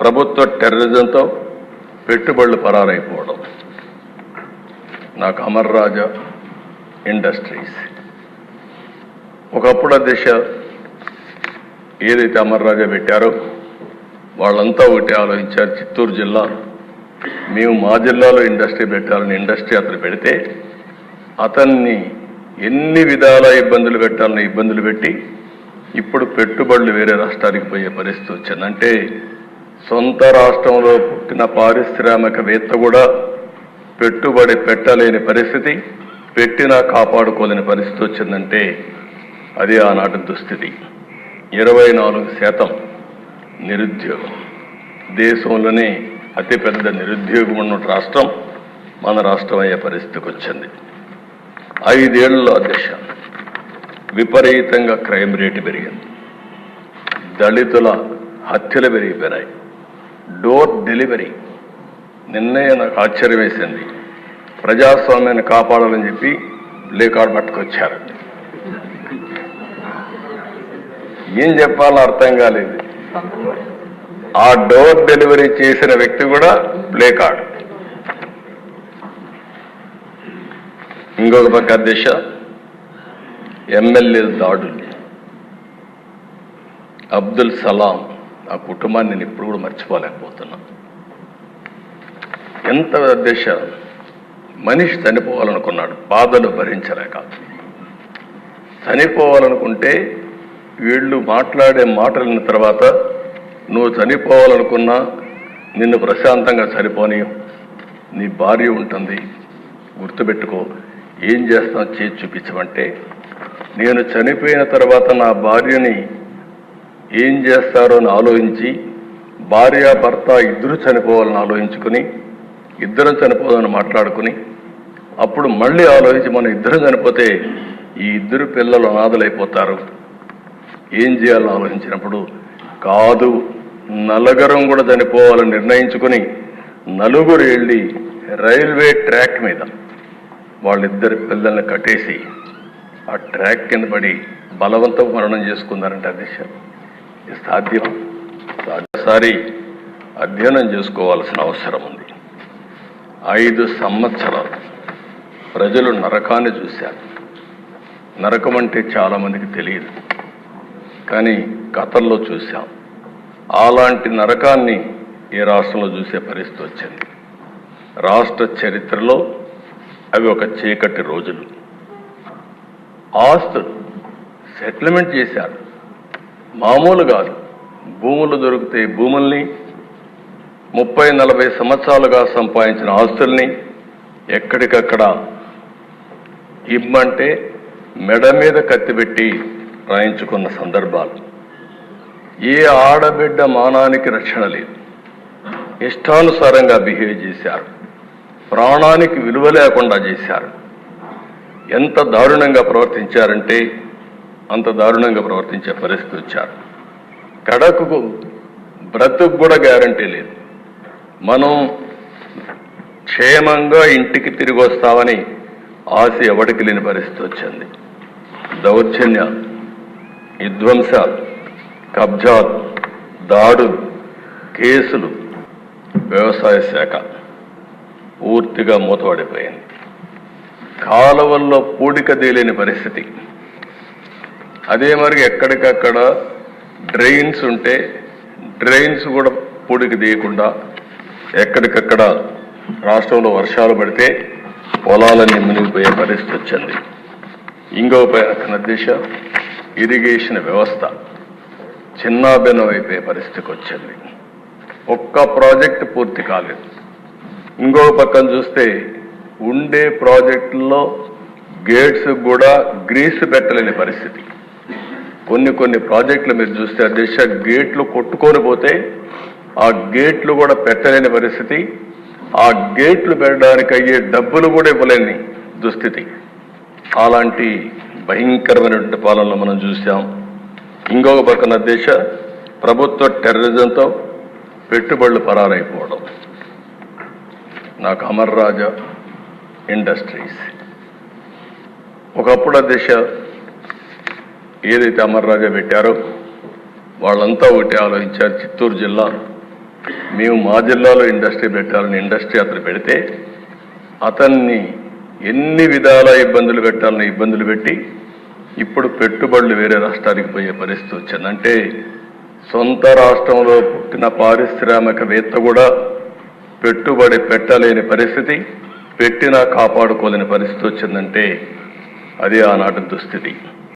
ప్రభుత్వ టెర్రరిజంతో పెట్టుబడులు పరారైపోవడం. నాకు అమర్ రాజా ఇండస్ట్రీస్. ఒకప్పుడు ఆ దిశ ఏదైతే అమర్ రాజా పెట్టారో వాళ్ళంతా ఒకటి ఆలోచించారు చిత్తూరు జిల్లా. మేము మా జిల్లాలో ఇండస్ట్రీ పెట్టాలని ఇండస్ట్రీ అతను పెడితే అతన్ని ఎన్ని విధాల ఇబ్బందులు పెట్టాలని ఇబ్బందులు పెట్టి ఇప్పుడు పెట్టుబడులు వేరే రాష్ట్రానికి పోయే పరిస్థితి వచ్చిందంటే సొంత రాష్ట్రంలో పుట్టిన పారిశ్రామికవేత్త కూడా పెట్టుబడి పెట్టలేని పరిస్థితి పెట్టినా కాపాడుకోలేని పరిస్థితి వచ్చిందంటే అది ఆనాటి దుస్థితి. ఇరవై నాలుగు శాతం నిరుద్యోగం. దేశంలోనే అతిపెద్ద నిరుద్యోగం ఉన్న రాష్ట్రం మన రాష్ట్రం అయ్యే పరిస్థితికి వచ్చింది. ఐదేళ్ళలో అధ్యక్ష విపరీతంగా క్రైమ్ రేటు పెరిగింది. దళితుల హత్యలు పెరిగిపోయినాయి. Door delivery. నిన్నే నాకు ఆశ్చర్యం వేసింది ప్రజాస్వామ్యాన్ని కాపాడాలని చెప్పి లేకాడు పట్టుకొచ్చారు. ఏం చెప్పాలో అర్థం కాలేదు. ఆ డోర్ డెలివరీ చేసిన వ్యక్తి కూడా ప్లే కార్డ్ ఇంకొక పక్క దిశ ఎమ్మెల్యే దాడులు. అబ్దుల్ సలాం. ఆ కుటుంబాన్ని నేను ఇప్పుడు కూడా మర్చిపోలేకపోతున్నా ఎంత దేశ మనిషి చనిపోవాలనుకున్నాడు బాధలు భరించలేక. చనిపోవాలనుకుంటే వీళ్ళు మాట్లాడే మాటలిన తర్వాత నువ్వు చనిపోవాలనుకున్నా నిన్ను ప్రశాంతంగా చనిపోని నీ భార్య ఉంటుంది గుర్తుపెట్టుకో. ఏం చేస్తాం చేసి చూపించమంటే నేను చనిపోయిన తర్వాత నా భార్యని ఏం చేస్తారో అని ఆలోచించి భార్య భర్త ఇద్దరు చనిపోవాలని ఆలోచించుకుని ఇద్దరం చనిపోదని మాట్లాడుకుని అప్పుడు మళ్ళీ ఆలోచించి మనం ఇద్దరం చనిపోతే ఈ ఇద్దరు పిల్లలు అనాథలైపోతారు. ఏం చేయాలని ఆలోచించినప్పుడు కాదు నలుగురం కూడా చనిపోవాలని నిర్ణయించుకుని నలుగురు వెళ్ళి రైల్వే ట్రాక్ మీద వాళ్ళిద్దరి పిల్లల్ని కట్టేసి ఆ ట్రాక్ కింద పడి బలవంతం మరణం చేసుకున్నారంటే అధ్యక్ష సాధ్యం? సాధ్యమా సారి అధ్యయనం చేసుకోవాల్సిన అవసరం ఉంది. ఐదు సంవత్సరాలు. ప్రజలు నరకాన్ని చూశారు. నరకం అంటే చాలామందికి తెలియదు. కానీ కథల్లో చూశాం. అలాంటి నరకాన్ని ఏ రాష్ట్రంలో చూసే పరిస్థితి వచ్చింది. రాష్ట్ర చరిత్రలో అవి ఒక చీకటి రోజులు. ఆస్తులు సెటిల్మెంట్ చేశారు. మామూలు కాదు. భూములు దొరికితే భూముల్ని ముప్పై నలభై సంవత్సరాలుగా సంపాదించిన ఆస్తుల్ని ఎక్కడికక్కడ ఇమ్మంటే మెడ మీద కత్తిపెట్టి రాయించుకున్న సందర్భాలు. ఏ ఆడబిడ్డ మానానికి రక్షణ లేదు. ఇష్టానుసారంగా బిహేవ్ చేశారు. ప్రాణానికి విలువ లేకుండా చేశారు. ఎంత దారుణంగా ప్రవర్తించారంటే అంత దారుణంగా ప్రవర్తించే పరిస్థితి వచ్చారు. కడకు బ్రతుకు కూడా గ్యారంటీ లేదు. మనం క్షేమంగా ఇంటికి తిరిగి వస్తామని ఆశ ఎవడికి లేని పరిస్థితి వచ్చింది. దౌర్జన్య విధ్వంస కబ్జాలు దాడులు కేసులు వ్యవసాయ శాఖ పూర్తిగా మూతపడిపోయింది. కాలువల్లో పూడిక తేలేని పరిస్థితి. అదే మరి ఎక్కడికక్కడ డ్రైన్స్ ఉంటే డ్రైన్స్ కూడా పొడికి తీయకుండా ఎక్కడికక్కడ రాష్ట్రంలో వర్షాలు పడితే పొలాలన్నీ మునిగిపోయే పరిస్థితి వచ్చింది. ఇంకో పక్కన దిశ ఇరిగేషన్ వ్యవస్థ చిన్నాభిన్నం అయిపోయే పరిస్థితికి వచ్చింది. ఒక్క ప్రాజెక్ట్ పూర్తి కాలేదు. ఇంకో పక్కన చూస్తే ఉండే ప్రాజెక్టుల్లో గేట్స్ కూడా గ్రీస్ పెట్టలేని పరిస్థితి. కొన్ని కొన్ని ప్రాజెక్టులు మీరు చూస్తే దిశ గేట్లు కొట్టుకొని పోతే ఆ గేట్లు కూడా పెట్టలేని పరిస్థితి. ఆ గేట్లు పెట్టడానికి అయ్యే డబ్బులు కూడా ఇవ్వలేని దుస్థితి. అలాంటి భయంకరమైనటువంటి పాలనలు మనం చూసాం. ఇంకొక పక్కన దేశ ప్రభుత్వ టెర్రరిజంతో పెట్టుబడులు పరారైపోవడం. నాకు అమర్ రాజా ఇండస్ట్రీస్. ఒకప్పుడు ఆ దిశ ఏదైతే అమర్ రాజా పెట్టారో వాళ్ళంతా ఒకటి ఆలోచించారు చిత్తూరు జిల్లా. మేము మా జిల్లాలో ఇండస్ట్రీ పెట్టాలని ఇండస్ట్రీ అతను పెడితే అతన్ని ఎన్ని విధాల ఇబ్బందులు పెట్టాలని ఇబ్బందులు పెట్టి ఇప్పుడు పెట్టుబడులు వేరే రాష్ట్రానికి పోయే పరిస్థితి వచ్చిందంటే సొంత రాష్ట్రంలో పుట్టిన పారిశ్రామికవేత్త కూడా పెట్టుబడి పెట్టలేని పరిస్థితి పెట్టినా కాపాడుకోలేని పరిస్థితి వచ్చిందంటే అది ఆనాటి దుస్థితి.